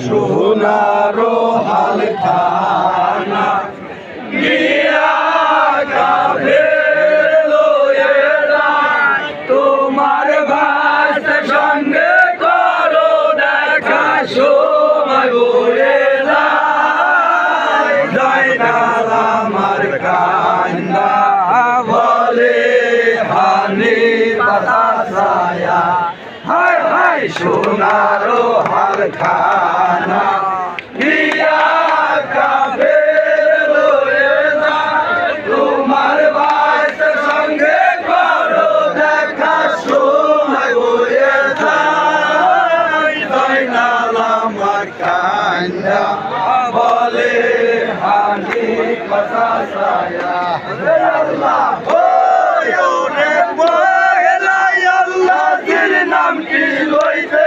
সোনারো হালখানা সোনারো হালখানা গিয়া গাভে লয়ে যায় তোমার ভাষ সঙ্গে করো দেখা সময় বয়ে যায় জয়নাল আমার কান্দা বলে, হানি বাতাসায়া আল্লাহ ওরে বহেলাই আল্লাহর নাম কি লইতে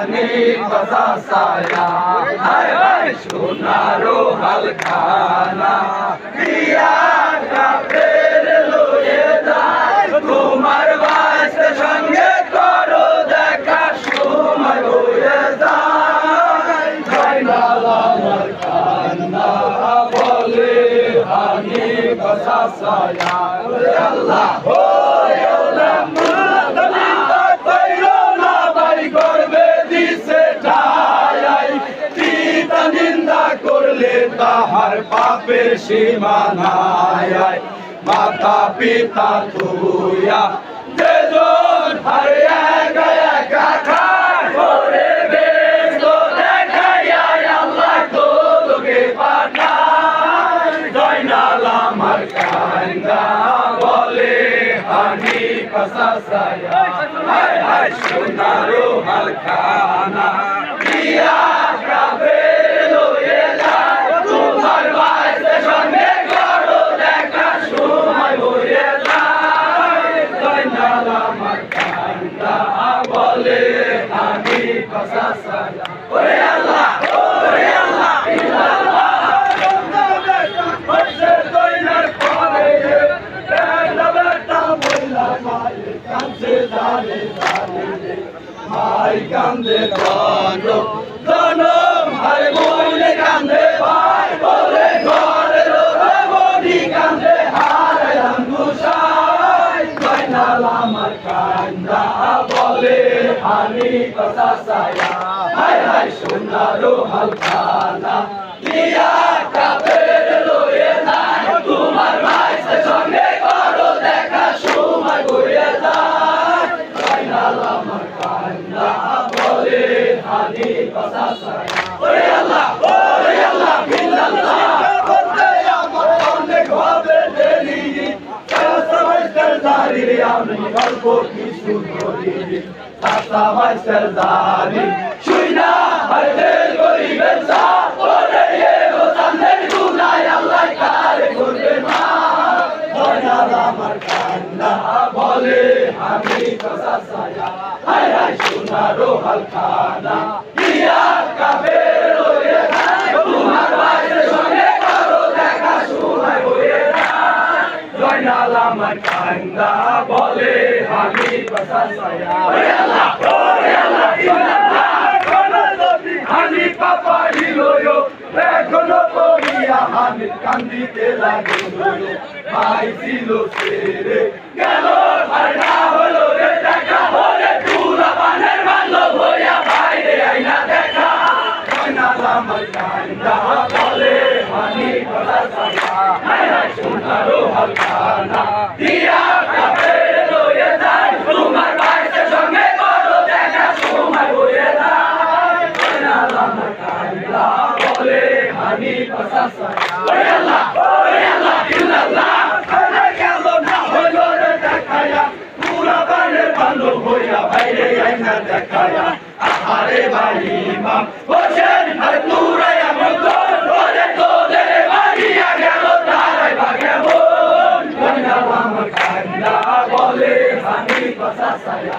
হানি কথা সায়া। হায় হায় সোনারো হালখানা। দিয়া কাপের লয়ে যায়। তোমার বাস সঙ্গে করো দেখা, সময় হয়ে যায়। জয়নাল আমার কান্দা বলে হানি কথা সায়া। আল্লাহ পাপের সীমানায় মাতা, পিতা তুয়া যেজন হারে একা একা খায় করে সোনারো হালখানা। দিয়া কাবে লয়ে যায় তোমার বাসে সঙ্গে করো দেখা সময় হয়ে যায় জয়নাল আমার কান্দা বলে হানি কসাসায়া ওরে আল্লাহ ওরে আল্লাহ ইল্লাল্লাহ ভাই কান্দে ধন ধন ভাই বইলে কান্দে ভাই বলে ঘরে রোবে বডি কান্দে হারে আঙ্গুসাই জয়নাল আমার কান্দা বলে হানি কথা সায়া। হায় হায় সোনারো হালখানা দিয়া কাপের লয়ে যায় তোমার ভাইসের সঙ্গে করো দেখা সময় ঘুরে যায় জয়নাল আমার কান্দা বলে হানি কথা সায়া ওরে আল্লাহ ওরে আল্লাহ বিল্লাল্লাহ বলতে আমার অনেক হবে দেরি সবাই সরদারি আমি গল্প কি শুনি সাতা ভাই সরদারি শুইনা হরে গরিবের সা ওরে এ হোসানের গুনায় আল্লাহ কারে করবে মা দয়াল আমার কান্না বলে আমি কথা সায়া হায় হায় সোনারো হালখানা দিয়া কাফের যায় তোমার ভাইয়ের সঙ্গে করো দেখা হয়ে যায় জয়নাল আমার কান্দা কান্দিতে লাগিল ভাই ছিল গেল আর না হলো রে দেখা হলে তুলা পানের মানলো ভইয়া ভাই রে আইনা দেখা জয়নাল আমার কান্দা বলে হানি কথা সায়া হায় হায় সোনারো হালখানা দিয়া কাপের লয়ে যায় তোমার ভাইয়ের সঙ্গে করো দেখা সময় হয়ে যায় জয়নাল আমার কান্দা বলে হানি কথা সায়া ওরে আল্লাহ ওরে আল্লাহ ইল্লাল্লাহ হলে গেল না হলো রে দেখায়া পুরা বানের বান্ধব হইয়া বাইরে আইনা দেখায়া আরে ভাই ইমাম হোসেন আর তুরাই আমল ওরে তোদের মারিয়া গেল তারাই ভাগে মন কন্যা আমার কান্না বলে হানি কথা সায়া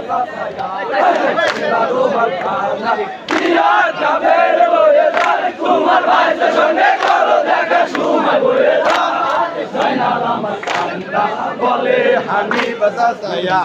তোমার ভাইয়ের সঙ্গে বলে হানি বাসা সায়া